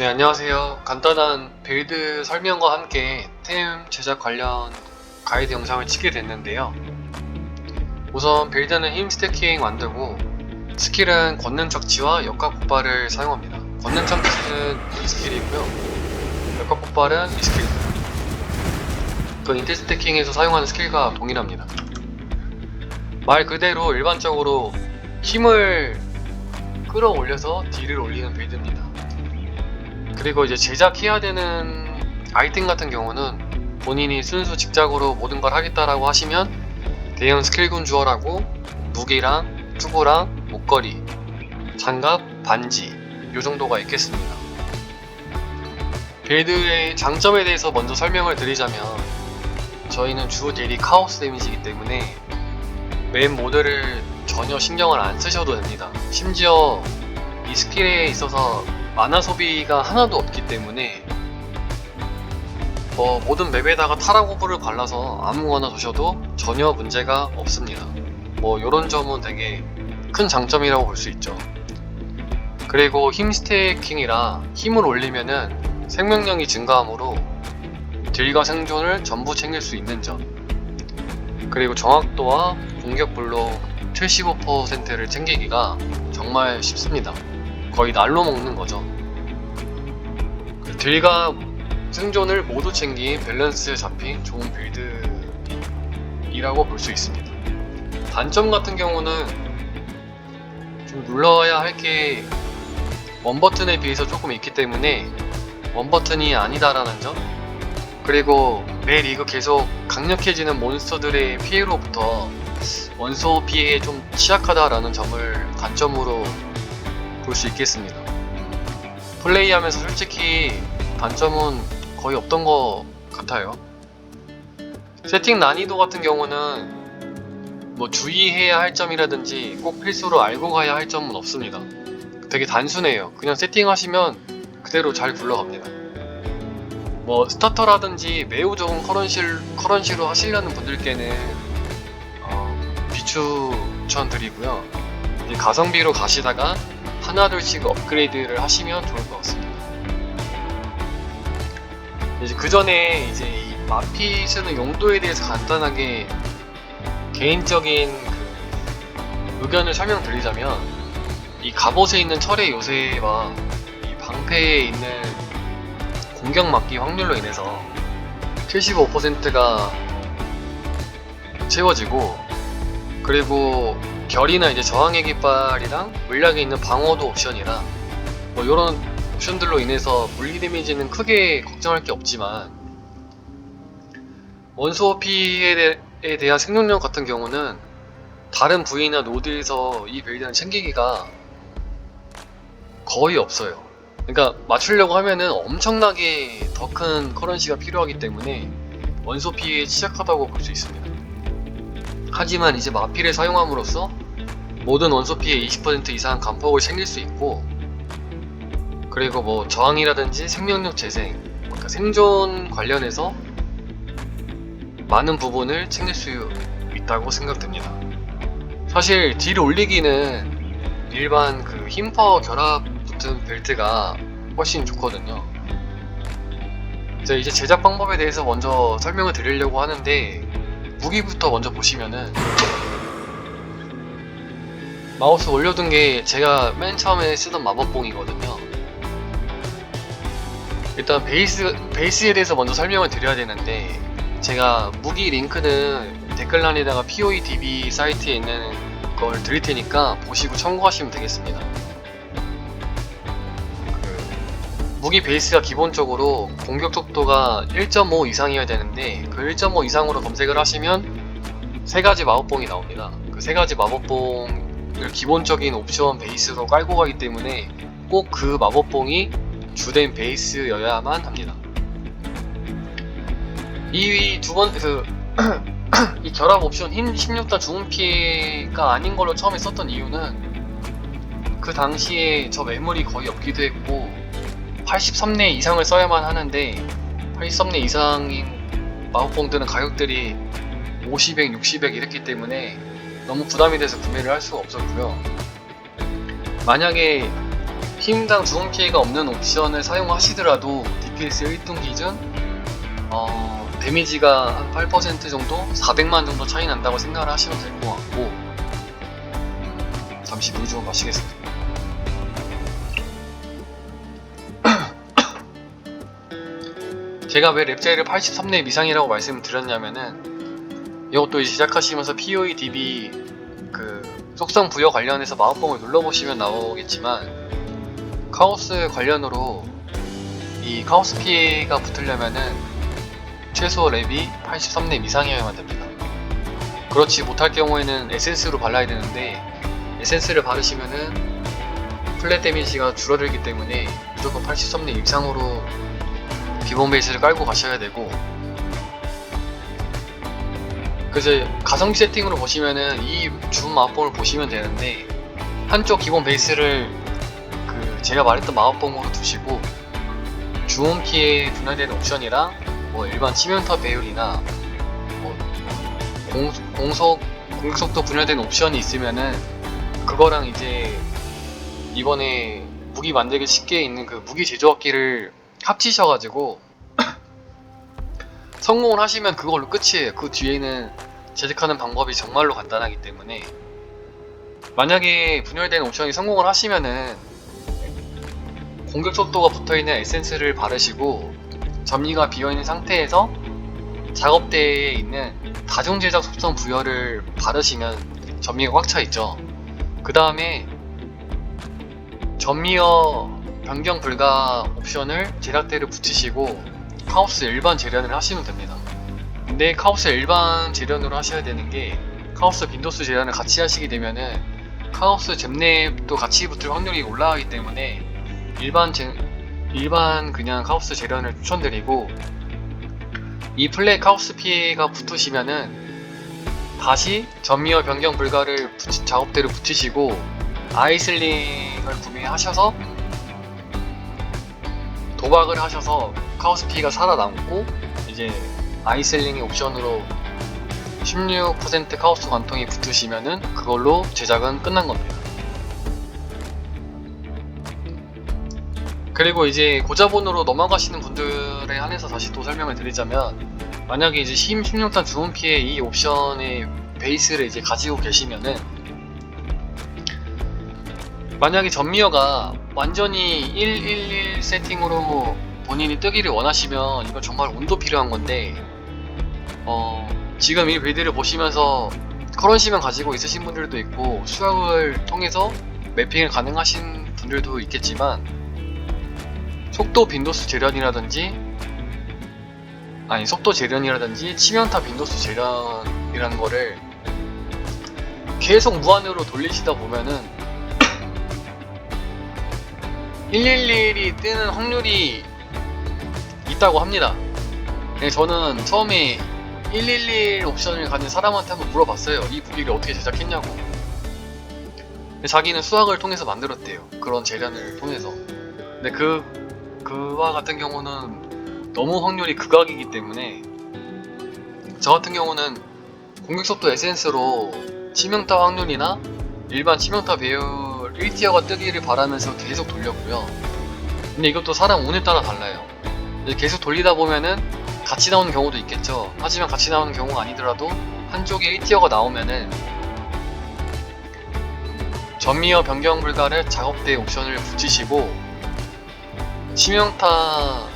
네, 안녕하세요. 간단한 빌드 설명과 함께 템 제작 관련 가이드 영상을 찍게 됐는데요. 우선 빌드는 힘 스태킹 만들고 스킬은 권능 척지와 역각 폭발을 사용합니다. 권능 척지는 이 스킬이고요. 역각 폭발은 이 스킬입니다. 그 인텔 스태킹에서 사용하는 스킬과 동일합니다. 말 그대로 일반적으로 힘을 끌어올려서 딜을 올리는 빌드입니다. 그리고 이제 제작해야 되는 아이템 같은 경우는 본인이 순수 직작으로 모든 걸 하겠다라고 하시면 대형 스킬군 주얼하고 무기랑 투구랑 목걸이, 장갑, 반지 요 정도가 있겠습니다. 빌드의 장점에 대해서 먼저 설명을 드리자면 저희는 주 딜이 카오스 데미지이기 때문에 메인 모드를 전혀 신경을 안 쓰셔도 됩니다. 심지어 이 스킬에 있어서 만화 소비가 하나도 없기 때문에 뭐 모든 맵에다가 타라고브를 발라서 아무거나 두셔도 전혀 문제가 없습니다. 뭐 이런 점은 되게 큰 장점이라고 볼 수 있죠. 그리고 힘 스테이킹이라 힘을 올리면은 생명력이 증가하므로 딜과 생존을 전부 챙길 수 있는 점. 그리고 정확도와 공격 블록 75%를 챙기기가 정말 쉽습니다. 거의 날로 먹는 거죠. 그 딜과 생존을 모두 챙긴 밸런스 잡힌 좋은 빌드이라고 볼 수 있습니다. 단점 같은 경우는 좀 눌러야 할 게 원버튼에 비해서 조금 있기 때문에 원버튼이 아니다라는 점 그리고 매 리그 계속 강력해지는 몬스터들의 피해로부터 원소 피해에 좀 취약하다라는 점을 단점으로 볼 수 있겠습니다. 플레이하면서 솔직히 단점은 거의 없던 것 같아요. 세팅 난이도 같은 경우는 뭐 주의해야 할 점이라든지 꼭 필수로 알고 가야 할 점은 없습니다. 되게 단순해요. 그냥 세팅하시면 그대로 잘 굴러갑니다. 뭐 스타터라든지 매우 좋은 커런시, 커런시로 하시려는 분들께는 어, 비추천드리고요. 가성비로 가시다가 하나둘씩 업그레이드를 하시면 좋을 것 같습니다. 이제 그 전에 이제 이 마피 쓰는 용도에 대해서 간단하게 개인적인 그 의견을 설명드리자면 이 갑옷에 있는 철의 요새와 이 방패에 있는 공격 막기 확률로 인해서 75%가 채워지고 그리고 결이나 이제 저항의 깃발이랑 물약에 있는 방어도 옵션이라 뭐 이런 옵션들로 인해서 물리 데미지는 크게 걱정할 게 없지만 원소 피해에 대한 생존력 같은 경우는 다른 부위나 노드에서 이 빌드는 챙기기가 거의 없어요. 그러니까 맞추려고 하면은 엄청나게 더 큰 커런시가 필요하기 때문에 원소 피해에 취약하다고 볼 수 있습니다. 하지만 이제 마피를 사용함으로써 모든 원소 피해 20% 이상 감폭을 챙길 수 있고 그리고 뭐 저항이라든지 생명력 재생 그러니까 생존 관련해서 많은 부분을 챙길 수 있다고 생각됩니다. 사실 딜 올리기는 일반 그 힘퍼 결합 붙은 벨트가 훨씬 좋거든요. 자, 이제 제작 방법에 대해서 먼저 설명을 드리려고 하는데 무기부터 먼저 보시면은 마우스 올려둔 게 제가 맨 처음에 쓰던 마법봉이거든요. 일단 베이스 베이스에 대해서 먼저 설명을 드려야 되는데 제가 무기 링크는 댓글란에다가 POEDB 사이트에 있는 걸 드릴 테니까 보시고 참고하시면 되겠습니다. 무기 베이스가 기본적으로 공격 속도가 1.5 이상이어야 되는데 그 1.5 이상으로 검색을 하시면 세 가지 마법봉이 나옵니다. 그 세 가지 마법봉을 기본적인 옵션 베이스로 깔고 가기 때문에 꼭 그 마법봉이 주된 베이스여야만 합니다. 이 두 번, 그, 이 결합 옵션 힘 16단 중음 피해가 아닌 걸로 처음에 썼던 이유는 그 당시에 저 매물이 거의 없기도 했고 83내 이상을 써야만 하는데 83내 이상인 마법봉들은 가격들이 50백, 60백 이랬기 때문에 너무 부담이 돼서 구매를 할 수가 없었고요. 만약에 힘당 피해가 없는 옵션을 사용하시더라도 DPS 1등 기준 어, 데미지가 한 8% 정도? 400만 정도 차이 난다고 생각을 하시면 될 것 같고 음, 잠시 물 좀 마시겠습니다 제가 왜 랩자이를 83렙 이상이라고 말씀을 드렸냐면은 이것도 시작하시면서 POE DB 그 속성 부여 관련해서 마법봉을 눌러보시면 나오겠지만 카오스 관련으로 이 카오스 피해가 붙으려면은 최소 랩이 83렙 이상이어야만 됩니다. 그렇지 못할 경우에는 에센스로 발라야 되는데 에센스를 바르시면은 플랫 데미지가 줄어들기 때문에 무조건 83렙 이상으로 기본 베이스를 깔고 가셔야 되고. 그래서 가성비 세팅으로 보시면은 이 주문 마법봉을 보시면 되는데 한쪽 기본 베이스를 그 제가 말했던 마법봉으로 두시고 피해 분할되는 옵션이랑 뭐 일반 치명타 배율이나 뭐 공, 공속 공격속도 분할된 옵션이 있으면은 그거랑 이제 이번에 무기 만들기 쉽게 있는 그 무기 제조학기를 합치셔가지고 성공을 하시면 그걸로 끝이에요. 그 뒤에는 제작하는 방법이 정말로 간단하기 때문에 만약에 분열된 옵션이 성공을 하시면은 공격 속도가 붙어있는 에센스를 바르시고 점리가 비어있는 상태에서 작업대에 있는 다중 제작 속성 부여를 바르시면 점리가 꽉 차 있죠. 그 다음에 점리어 변경 불가 옵션을 제작대를 붙이시고 카오스 일반 재련을 하시면 됩니다. 근데 카오스 일반 재련으로 하셔야 되는 게 카오스 빈도스 재련을 같이 하시게 되면은 카오스 잼랩도 같이 붙을 확률이 올라가기 때문에 일반 제, 일반 그냥 카오스 재련을 추천드리고 이 플레이 카오스 피해가 붙으시면은 다시 전미어 변경 불가를 작업대로 붙이시고 아이슬링을 구매하셔서 도박을 하셔서 카오스 피가 살아남고 이제 아이슬링의 옵션으로 16% 카오스 관통이 붙으시면은 그걸로 제작은 끝난 겁니다. 그리고 이제 고자본으로 넘어가시는 분들에 한해서 다시 또 설명을 드리자면 만약에 이제 힘 16단 주문 피해 이 옵션의 베이스를 이제 가지고 계시면은 만약에 전미어가 완전히 111 세팅으로 본인이 뜨기를 원하시면 이건 정말 온도 필요한 건데 어, 지금 이 빌드를 보시면서 커런시만 가지고 있으신 분들도 있고 수학을 통해서 매핑을 가능하신 분들도 있겠지만 속도 빈도수 재련이라든지 아니 속도 재련이라든지 치명타 빈도수 재련이라는 거를 계속 무한으로 돌리시다 보면은 111이 뜨는 확률이 있다고 합니다. 네, 저는 처음에 111 옵션을 가진 사람한테 한번 물어봤어요. 이 무기를 어떻게 제작했냐고. 자기는 수학을 통해서 만들었대요. 그런 재련을 통해서. 근데 그, 그와 같은 경우는 너무 확률이 극악이기 때문에 저 같은 경우는 공격속도 에센스로 치명타 확률이나 일반 치명타 배율 1티어가 뜨기를 바라면서 계속 돌렸고요. 근데 이것도 사람 운에 따라 달라요. 계속 돌리다 보면은 같이 나오는 경우도 있겠죠. 하지만 같이 나오는 경우가 아니더라도 한쪽에 1티어가 나오면은 전미어 변경 불가를 작업대 옵션을 붙이시고 치명타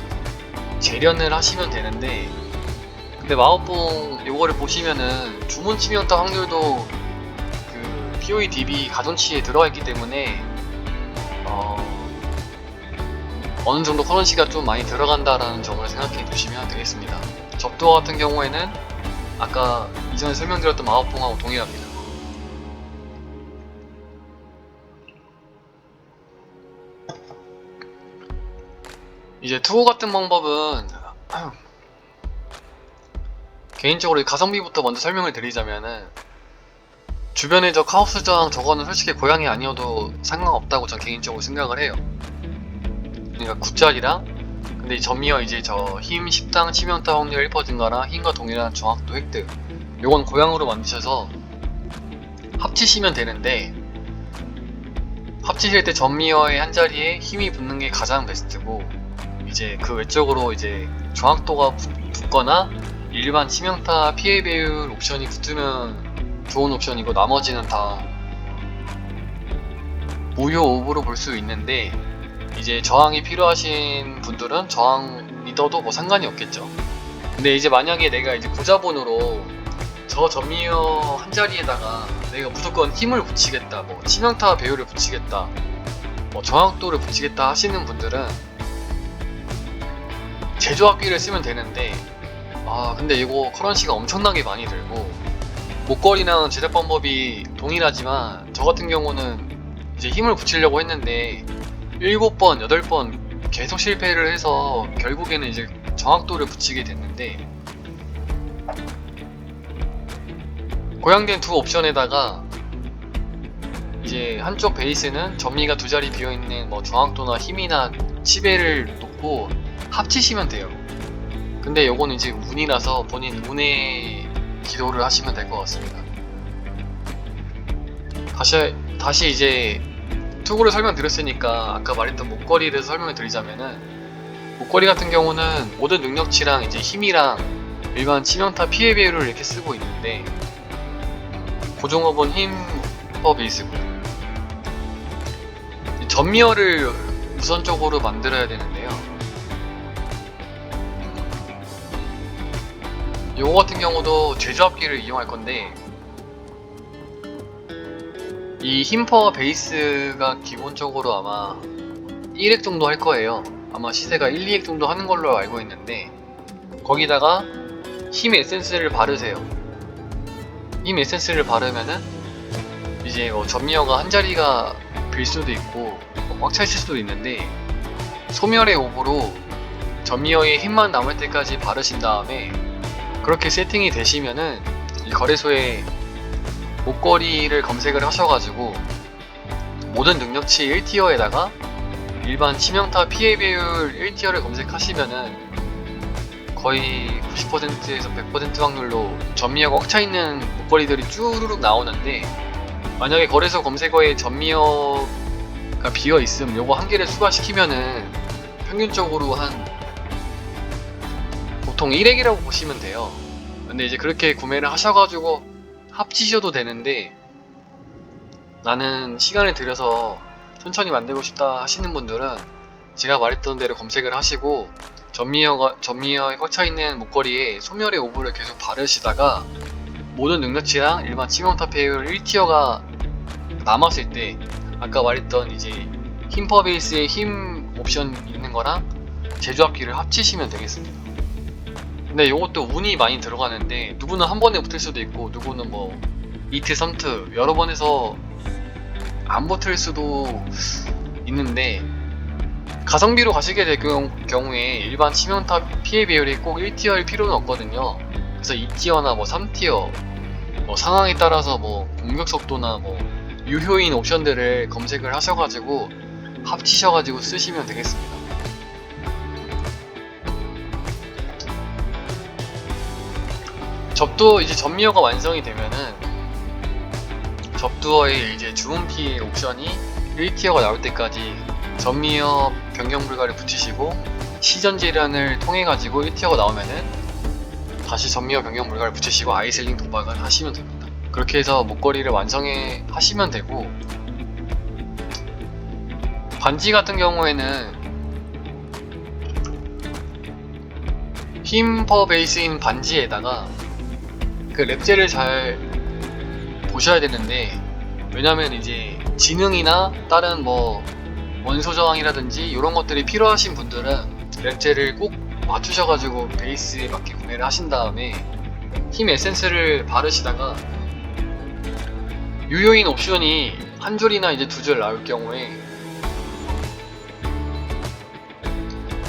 재련을 하시면 되는데 근데 마법봉 요거를 보시면은 주문 치명타 확률도 그 POE DB 가존치에 들어가 있기 때문에 어 어느 정도 커런시가 좀 많이 들어간다라는 점을 생각해 두시면 되겠습니다. 적도 같은 경우에는 아까 이전에 설명드렸던 마법봉하고 동일합니다. 이제 투고 같은 방법은 개인적으로 이 가성비부터 먼저 설명을 드리자면은 주변에 저 카오스장 저거는 솔직히 고양이 아니어도 상관없다고 전 개인적으로 생각을 해요. 그러니까 굿짤이랑 근데 이 점이어 이제 저 힘 10당 치명타 확률 1% 증가랑 힘과 동일한 정확도 획득 요건 고양으로 만드셔서 합치시면 되는데 합치실 때 전미어의 한 자리에 힘이 붙는 게 가장 베스트고 이제 그 외적으로 이제 정확도가 붙- 붙거나 일반 치명타 피해 배율 옵션이 붙으면 좋은 옵션이고 나머지는 다 무효 오브로 볼 수 있는데 이제 저항이 필요하신 분들은 저항 믿어도 뭐 상관이 없겠죠. 근데 이제 만약에 내가 이제 고자본으로 저 전미어 한 자리에다가 내가 무조건 힘을 붙이겠다, 뭐 치명타 배율을 붙이겠다, 뭐 저항도를 붙이겠다 하시는 분들은 제조합기를 쓰면 되는데 아 근데 이거 커런시가 엄청나게 많이 들고 목걸이랑 제작 방법이 동일하지만 저 같은 경우는 이제 힘을 붙이려고 했는데 7번, 8번 계속 실패를 해서 결국에는 이제 정확도를 붙이게 됐는데 고양된 두 옵션에다가 이제 한쪽 베이스는 전미가 두 자리 비어있는 뭐 정확도나 힘이나 치배를 놓고 합치시면 돼요. 근데 요거는 이제 운이라서 본인 운의 기도를 하시면 될 것 같습니다. 다시 다시 이제 투구를 설명드렸으니까 아까 말했던 목걸이를 설명을 드리자면은 목걸이 같은 경우는 모든 능력치랑 이제 힘이랑 일반 치명타 피해 배율을 이렇게 쓰고 있는데 고종업은 힘퍼 베이스고요. 이 전미어를 우선적으로 만들어야 되는데요. 요거 같은 경우도 제조합기를 이용할 건데 이 힘퍼 베이스가 기본적으로 아마 1액 정도 할 거예요. 아마 시세가 1, 2액 정도 하는 걸로 알고 있는데 거기다가 힘 에센스를 바르세요. 힘 에센스를 바르면은 이제 뭐 전미어가 한 자리가 빌 수도 있고 꽉차 있을 수도 있는데 소멸의 오브로 전미어의 힘만 남을 때까지 바르신 다음에 그렇게 세팅이 되시면은 이 거래소에 목걸이를 검색을 하셔가지고 모든 능력치 1티어에다가 일반 치명타 피해 배율 1티어를 검색하시면은 거의 90%에서 100% 확률로 전미어가 꽉 차 있는 목걸이들이 쭈루룩 나오는데 만약에 거래소 검색어에 전미어가 비어 있음 요거 한 개를 추가시키면은 평균적으로 한 보통 1액이라고 보시면 돼요. 근데 이제 그렇게 구매를 하셔가지고 합치셔도 되는데 나는 시간을 들여서 천천히 만들고 싶다 하시는 분들은 제가 말했던 대로 검색을 하시고 전미어가 전미어에 꽉차 있는 목걸이에 소멸의 오브를 계속 바르시다가 모든 능력치랑 일반 치명타 배율 1티어가 남았을 때 아까 말했던 이제 힘퍼 베이스의 힘 옵션 있는 거랑 제조합기를 합치시면 되겠습니다. 근데 이것도 운이 많이 들어가는데 누구는 한 번에 붙을 수도 있고 누구는 뭐 2트, 3트 여러 번 해서 안 붙을 수도 있는데 가성비로 가시게 될 경우- 경우에 일반 치명타 피해 비율이 꼭 1티어일 필요는 없거든요. 그래서 2티어나 뭐 3티어 뭐 상황에 따라서 뭐 공격 속도나 뭐 유효인 옵션들을 검색을 하셔가지고 합치셔가지고 쓰시면 되겠습니다. 접두 이제 전미어가 완성이 되면은 접두어에 이제 주문피 옵션이 1티어가 나올 때까지 전미어 변경 불가를 붙이시고 시전 재련을 통해 가지고 1티어가 나오면은 다시 전미어 변경 불가를 붙이시고 아이슬링 도박을 하시면 됩니다. 그렇게 해서 목걸이를 완성해 하시면 되고 반지 같은 경우에는 힘퍼 베이스인 반지에다가 그 랩젤을 잘 보셔야 되는데 왜냐면 이제 지능이나 다른 뭐 원소 저항이라든지 이런 것들이 필요하신 분들은 랩젤을 꼭 맞추셔가지고 베이스에 맞게 구매를 하신 다음에 힘 에센스를 바르시다가 유효인 옵션이 한 줄이나 이제 두 줄 나올 경우에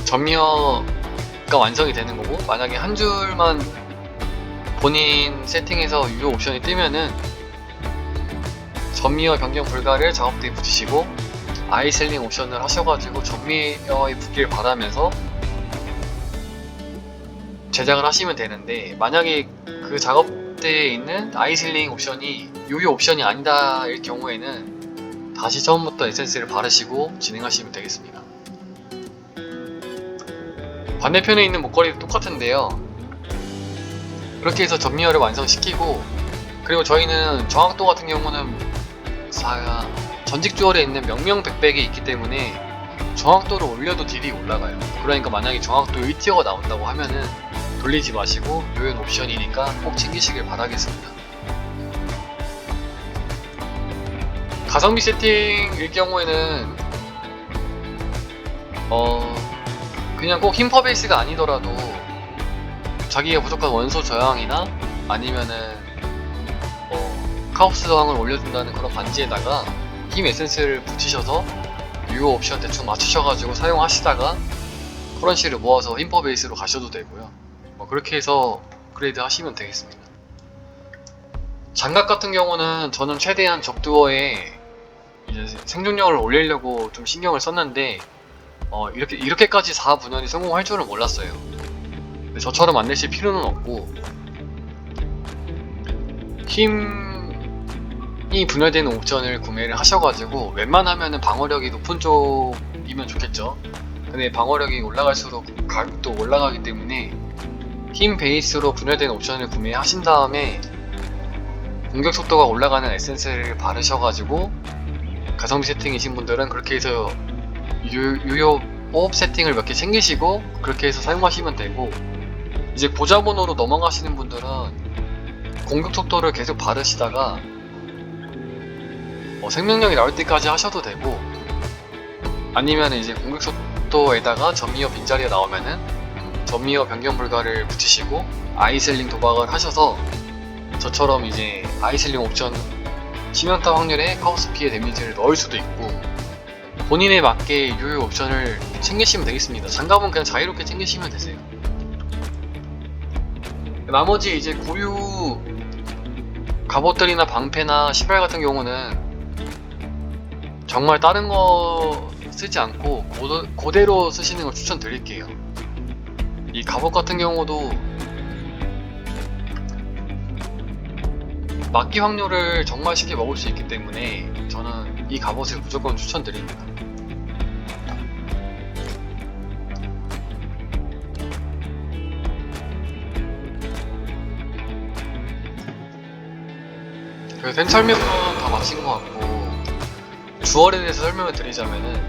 전미어가 완성이 되는 거고 만약에 한 줄만 본인 세팅에서 유효 옵션이 뜨면은 전미어 변경 불가를 작업대에 붙이시고 아이셀링 옵션을 하셔가지고 전미어에 붙길 바라면서 제작을 하시면 되는데 만약에 그 작업대에 있는 아이셀링 옵션이 유효 옵션이 아니다일 경우에는 다시 처음부터 에센스를 바르시고 진행하시면 되겠습니다. 반대편에 있는 목걸이도 똑같은데요. 그렇게 해서 전미어를 완성시키고 그리고 저희는 정확도 같은 경우는 사- 전직 주얼에 있는 명명백백이 있기 때문에 정확도를 올려도 딜이 올라가요. 그러니까 만약에 정확도 1티어가 나온다고 하면은 돌리지 마시고 요연 옵션이니까 꼭 챙기시길 바라겠습니다. 가성비 세팅일 경우에는 어 그냥 꼭 힘퍼 베이스가 아니더라도 자기가 부족한 원소 저항이나 아니면은 뭐 카오스 저항을 올려준다는 그런 반지에다가 힘 에센스를 붙이셔서 유효 옵션 대충 맞추셔가지고 사용하시다가 커런시를 모아서 힘퍼 베이스로 가셔도 되고요. 뭐 그렇게 해서 업그레이드 하시면 되겠습니다. 장갑 같은 경우는 저는 최대한 적두어에 생존력을 올리려고 좀 신경을 썼는데 어, 이렇게 이렇게까지 4분열이 성공할 줄은 몰랐어요. 저처럼 안 내실 필요는 없고 힘이 분열되는 옵션을 구매를 하셔가지고 웬만하면은 방어력이 높은 쪽이면 좋겠죠. 근데 방어력이 올라갈수록 가격도 올라가기 때문에 힘 베이스로 분열된 옵션을 구매하신 다음에 공격 속도가 올라가는 에센스를 바르셔가지고 가성비 세팅이신 분들은 그렇게 해서 유, 유효 호흡 세팅을 몇 개 챙기시고 그렇게 해서 사용하시면 되고 이제 보자본으로 넘어가시는 분들은 공격 속도를 계속 바르시다가 어, 생명력이 나올 때까지 하셔도 되고 아니면 이제 공격 속도에다가 전미어 빈자리가 나오면은 전미어 변경 불가를 붙이시고 아이셀링 도박을 하셔서 저처럼 이제 아이셀링 옵션 치명타 확률에 카오스 피해 데미지를 넣을 수도 있고 본인에 맞게 유효 옵션을 챙기시면 되겠습니다. 장갑은 그냥 자유롭게 챙기시면 되세요. 나머지 이제 고유 갑옷들이나 방패나 신발 같은 경우는 정말 다른 거 쓰지 않고 고도, 그대로 쓰시는 걸 추천드릴게요. 이 갑옷 같은 경우도 막기 확률을 정말 쉽게 먹을 수 있기 때문에 저는 이 갑옷을 무조건 추천드립니다. 그된 설명은 다 마친 것 같고 주얼에 대해서 설명을 드리자면은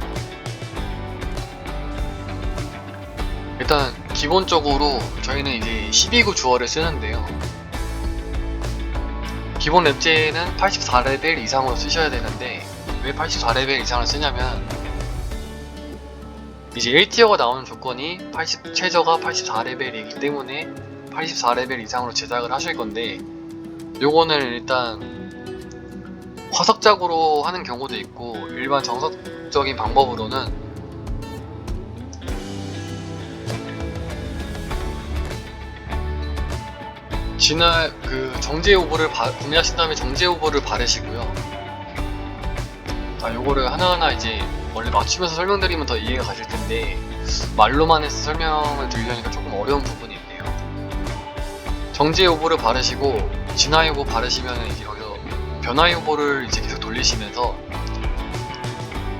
일단 기본적으로 저희는 이제 12구 주얼을 쓰는데요. 기본 랩제는 84레벨 이상으로 쓰셔야 되는데 왜 84레벨 이상을 쓰냐면 이제 1티어가 나오는 조건이 80, 최저가 84레벨이기 때문에 84레벨 이상으로 제작을 하실 건데 요거는 일단 화석작으로 하는 경우도 있고 일반 정석적인 방법으로는 진화 그 정제 오브를 바- 구매하신 다음에 정제 오브를 바르시고요. 아 요거를 하나하나 이제 원래 맞추면서 설명드리면 더 이해가 가실 텐데 말로만 해서 설명을 드리려니까 조금 어려운 부분이 있네요. 정제 오브를 바르시고 진화 요보 바르시면 이제 여기서 변화 요보를 이제 계속 돌리시면서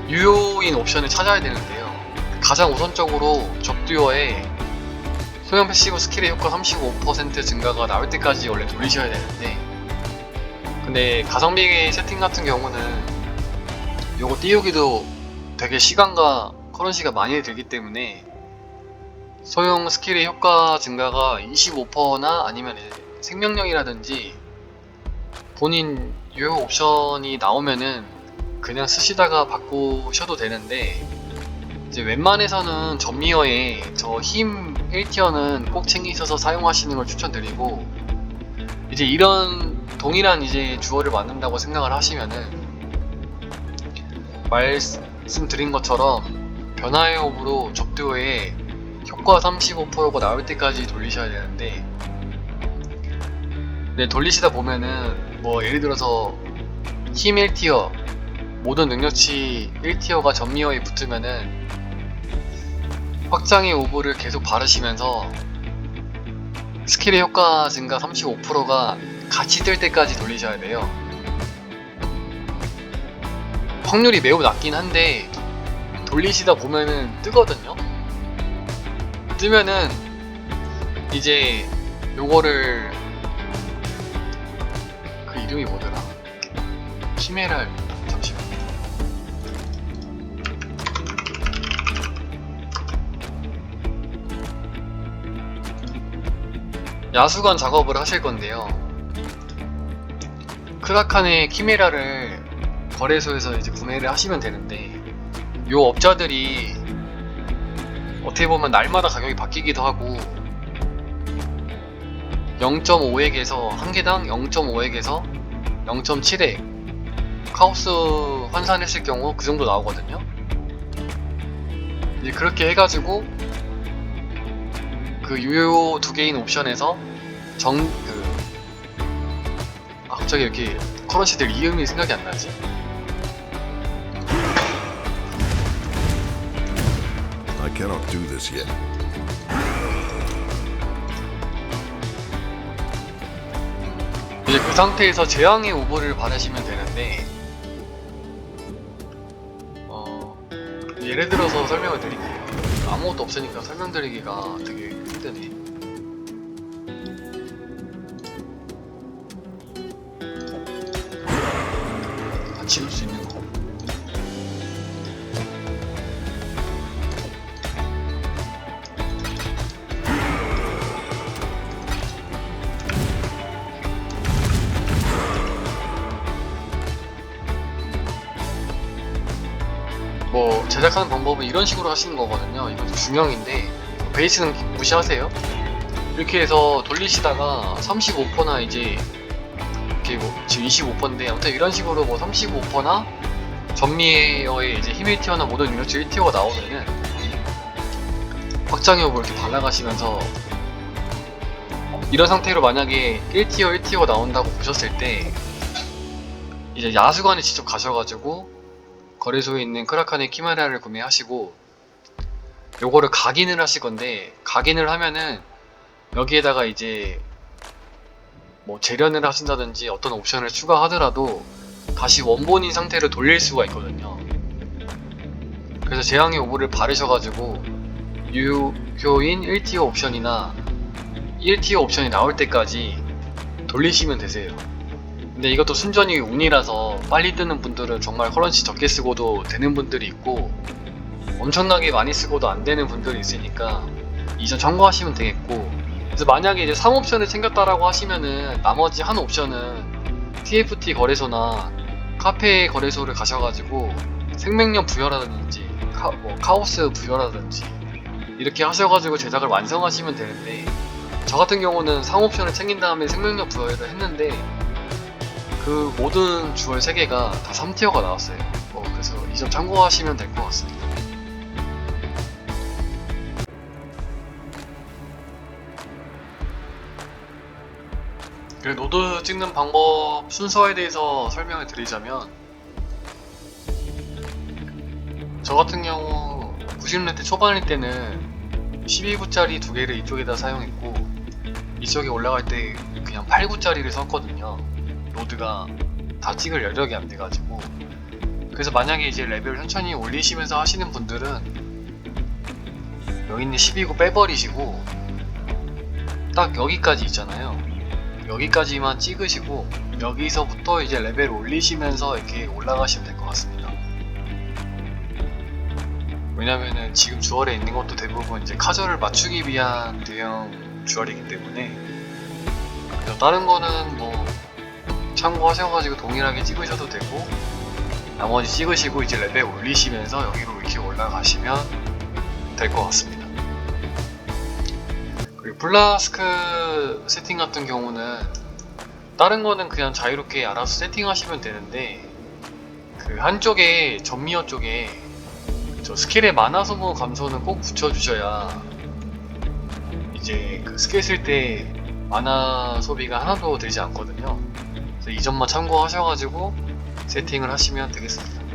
유효인 옵션을 찾아야 되는데요. 가장 우선적으로 적듀어에 소형 패시브 스킬의 효과 35% 증가가 나올 때까지 원래 돌리셔야 되는데 근데 가성비 세팅 같은 경우는 요거 띄우기도 되게 시간과 커런시가 많이 들기 때문에 소형 스킬의 효과 증가가 25%나 아니면 생명력이라든지 본인 유효 옵션이 나오면은 그냥 쓰시다가 바꾸셔도 되는데 이제 웬만해서는 전미어에 저 힘 1티어는 꼭 챙기셔서 사용하시는 걸 추천드리고 이제 이런 동일한 이제 주어를 만든다고 생각을 하시면은 말씀드린 것처럼 변화의 호흡으로 접두에 효과 35%가 나올 때까지 돌리셔야 되는데 네, 돌리시다 보면은 뭐 예를 들어서 힘 1티어 모든 능력치 1티어가 전미어에 붙으면은 확장의 오브를 계속 바르시면서 스킬의 효과 증가 35%가 같이 뜰 때까지 돌리셔야 돼요. 확률이 매우 낮긴 한데 돌리시다 보면은 뜨거든요. 뜨면은 이제 요거를 그 이름이 뭐더라? 키메랄 잠시만. 야수관 작업을 하실 건데요. 크라칸의 키메라를 거래소에서 이제 구매를 하시면 되는데 요 업자들이 어떻게 보면 날마다 가격이 바뀌기도 하고 0.5액에서 한 개당 0.5액에서 0.7액 카오스 환산했을 경우 그 정도 나오거든요. 이제 그렇게 해가지고 그 유효 두 개인 옵션에서 정 그 아, 갑자기 이렇게 커런시들 이름이 생각이 안 나지? I cannot do this yet. 상태에서 재앙의 오버를 받으시면 되는데 어, 예를 들어서 설명을 드릴게요. 아무것도 없으니까 설명드리기가 되게 힘드네 뭐 제작하는 방법은 이런 식으로 하시는 거거든요. 이것도 중형인데 베이스는 무시하세요. 이렇게 해서 돌리시다가 35%나 이제 이렇게 뭐 지금 25%인데 아무튼 이런 식으로 뭐 35%나 전미어에 이제 힘 1티어나 모든 유니트 1티어가 나오면은 확장력을 이렇게 발라가시면서 이런 상태로 만약에 1티어 1티어가 나온다고 보셨을 때 이제 야수관에 직접 가셔가지고 거래소에 있는 크라칸의 키메라를 구매하시고 요거를 각인을 하실 건데 각인을 하면은 여기에다가 이제 뭐 재련을 하신다든지 어떤 옵션을 추가하더라도 다시 원본인 상태로 돌릴 수가 있거든요. 그래서 재앙의 오브를 바르셔가지고 유효인 1티어 옵션이나 1티어 옵션이 나올 때까지 돌리시면 되세요. 근데 이것도 순전히 운이라서 빨리 뜨는 분들은 정말 커런시 적게 쓰고도 되는 분들이 있고 엄청나게 많이 쓰고도 안 되는 분들이 있으니까 이전 참고하시면 되겠고 그래서 만약에 이제 3옵션을 챙겼다라고 하시면은 나머지 한 옵션은 TFT 거래소나 카페 거래소를 가셔가지고 생명력 부여라든지 카, 뭐 카오스 부여라든지 이렇게 하셔가지고 제작을 완성하시면 되는데 저 같은 경우는 3옵션을 챙긴 다음에 생명력 부여를 했는데 그 모든 주얼 3개가 다 3티어가 나왔어요. 어, 그래서 이 점 참고하시면 될 것 같습니다. 그 노드 찍는 방법 순서에 대해서 설명을 드리자면 저 같은 경우 90년대 초반일 때는 12구짜리 두 개를 이쪽에다 사용했고 이쪽에 올라갈 때 그냥 8구짜리를 썼거든요. 노드가 다 찍을 여력이 안 돼가지고. 그래서 만약에 이제 레벨 천천히 올리시면서 하시는 분들은 여기 있는 12구 빼버리시고 딱 여기까지 있잖아요. 여기까지만 찍으시고 여기서부터 이제 레벨 올리시면서 이렇게 올라가시면 될 것 같습니다. 왜냐면은 지금 주얼에 있는 것도 대부분 이제 카저를 맞추기 위한 대형 주얼이기 때문에. 다른 거는 뭐 참고하셔가지고 동일하게 찍으셔도 되고 나머지 찍으시고 이제 레벨 올리시면서 여기로 이렇게 올라가시면 될 것 같습니다. 그리고 플라스크 세팅 같은 경우는 다른 거는 그냥 자유롭게 알아서 세팅하시면 되는데 그 한쪽에 전미어 쪽에 저 스킬의 만화 소모 감소는 꼭 붙여주셔야 이제 그 스킬 쓸 때 만화 소비가 하나도 들지 않거든요. 이 점만 참고하셔가지고 세팅을 하시면 되겠습니다.